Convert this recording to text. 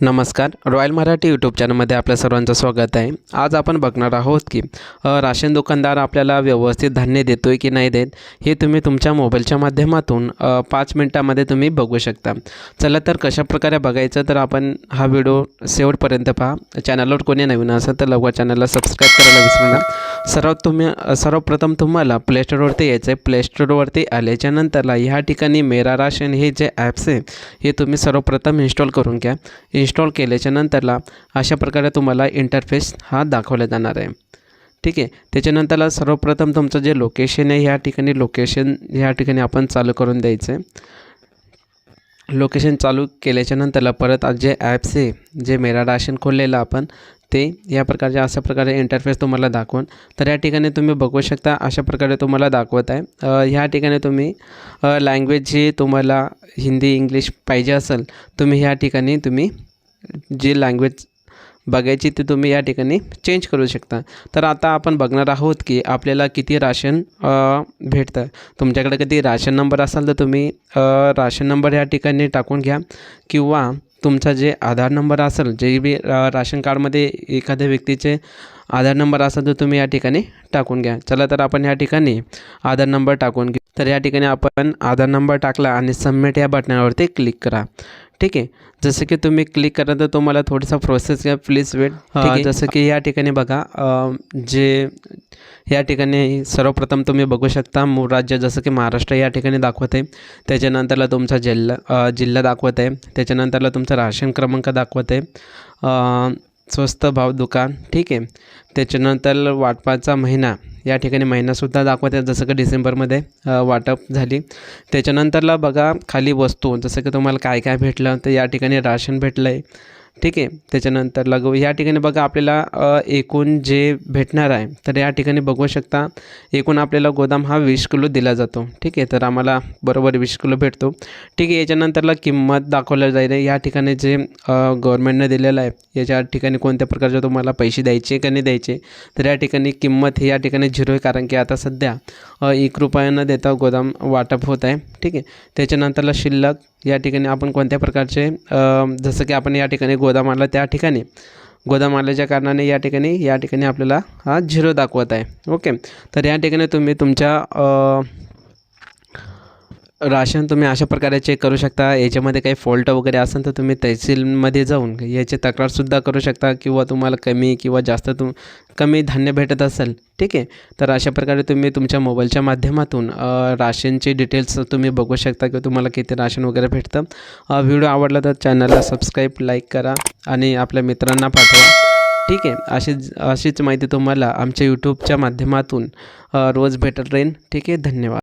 नमस्कार. Royal Marathi YouTube चॅनलमध्ये आपल्या सर्वांचं स्वागत आहे. आज आपण बघणार आहोत की राशन दुकानदार आपल्याला व्यवस्थित धान्य देतो आहे की नाही देत हे तुम्ही तुमच्या मोबाईलच्या माध्यमातून पाच मिनटामध्ये तुम्ही बघू शकता. चला तर कशाप्रकारे बघायचं तर आपण हा व्हिडिओ शेवटपर्यंत पहा. चॅनलवर कोणी नवीन असेल तर लवकर चॅनलला सबस्क्राईब करायला विसरू नका. सर्व तुम्ही सर्वप्रथम तुम्हाला प्लेस्टोरवरती यायचं आहे प्लेस्टोरवरती आल्याच्या नंतरला ह्या ठिकाणी मेरा राशन हे जे ॲप्स आहे हे तुम्ही सर्वप्रथम इन्स्टॉल करून घ्या. इन्स्टॉल केल्याच्या नंतरला अशा प्रकारे तुम्हाला इंटरफेस हा दाखवला जाणार आहे. ठीक आहे? त्याच्यानंतरला सर्वप्रथम तुमचं जे लोकेशन आहे ह्या ठिकाणी लोकेशन ह्या ठिकाणी आपण चालू करून द्यायचं आहे. लोकेशन चालू केल्याच्या नंतरला परत आज जे ॲप्स आहे जे मेरा राशन खोललेलं आपण ते या प्रकारचे अशा प्रकारे इंटरफेस तुम्हाला दाखवून तर या ठिकाणी तुम्ही बघू शकता अशा प्रकारे तुम्हाला दाखवत आहे. ह्या ठिकाणी तुम्ही लँग्वेज जी तुम्हाला हिंदी इंग्लिश पाहिजे असेल तुम्ही ह्या ठिकाणी तुम्ही जी लँग्वेज बघायची ती तुम्ही या ठिकाणी चेंज करू शकता. तर आता आपण बघणार आहोत की आपल्याला किती राशन भेटतं. तुमच्याकडे कधी राशन नंबर असाल तर तुम्ही राशन नंबर या ठिकाणी टाकून घ्या. किंवा तुमचा जे आधार नंबर असेल जे बी राशन कार्डमध्ये एखाद्या व्यक्तीचे आधार नंबर असेल तर तुम्ही या ठिकाणी टाकून घ्या. चला तर आपण या ठिकाणी आधार नंबर टाकून घेऊ तर या ठिकाणी आपण आधार नंबर टाकला आणि सबमिट या बटनावरती क्लिक करा. ठीक आहे. जसं की तुम्ही क्लिक करा तर तुम्हाला थोडासा प्रोसेस घ्या प्लीज वेट जसं की या ठिकाणी बघा जे या ठिकाणी सर्वप्रथम तुम्ही बघू शकता मूळ राज्य जसं की महाराष्ट्र या ठिकाणी दाखवत आहे त्याच्यानंतरला तुमचा जिल्हा जिल्हा दाखवत आहे त्याच्यानंतरला तुमचा राशन क्रमांक दाखवत आहे स्वस्त भाव दुकान ठीक आहे. त्याच्यानंतर वाटपाचा महिना या ठिकाणी महिनासुद्धा दाखवत आहे जसं की डिसेंबरमध्ये वाटप झाली. त्याच्यानंतरला बघा खाली वस्तू जसं की तुम्हाला काय काय भेटलं तर या ठिकाणी राशन भेटलं आहे ठीक आहे? त्याच्यानंतर लागू या ठिकाणी बघा आपल्याला एकूण जे भेटणार आहे तर या ठिकाणी बघू शकता एकूण आपल्याला गोदाम हा वीस किलो दिला जातो. ठीक आहे? तर आम्हाला बरोबर वीस किलो भेटतो. ठीक आहे? याच्यानंतरला किंमत दाखवल्या जाईल. या ठिकाणी जे गव्हर्नमेंटनं दिलेलं आहे याच्या ठिकाणी कोणत्या प्रकारचे तुम्हाला पैसे द्यायचे का नाही द्यायचे तर या ठिकाणी किंमत ही या ठिकाणी झिरो आहे. कारण की आता सध्या एक रुपयानं देता गोदाम वाटप होत आहे. ठीक आहे? त्याच्यानंतरला शिल्लक या ठिकाणी आपण कोणत्या प्रकारचे जसं की आपण या ठिकाणी गोदाम आणलं त्या ठिकाणी. गोदाम आल्याच्या कारणाने या ठिकाणी या ठिकाणी आपल्याला हा झिरो दाखवत आहे. ओके. तर या ठिकाणी तुम्ही तुमच्या राशन तुम्ही अशा प्रकारे चेक करू शकता. याच्यामध्ये काही फॉल्ट वगैरे असेल तर तुम्ही तहसीलमध्ये जाऊन याची तक्रारसुद्धा करू शकता किंवा तुम्हाला कमी किंवा जास्त तुम कमी धान्य भेटत असेल ठीक आहे? तर अशा प्रकारे तुम्ही तुमच्या मोबाईलच्या माध्यमातून राशनचे डिटेल्स तुम्ही बघू शकता किंवा तुम्हाला किती राशन वगैरे भेटतं. व्हिडिओ आवडला तर चॅनलला सबस्क्राईब लाईक करा आणि आपल्या मित्रांना पाठवा ठीक आहे? अशीच अशीच माहिती तुम्हाला आमच्या यूट्यूबच्या माध्यमातून रोज भेटत राहील ठीक आहे? धन्यवाद.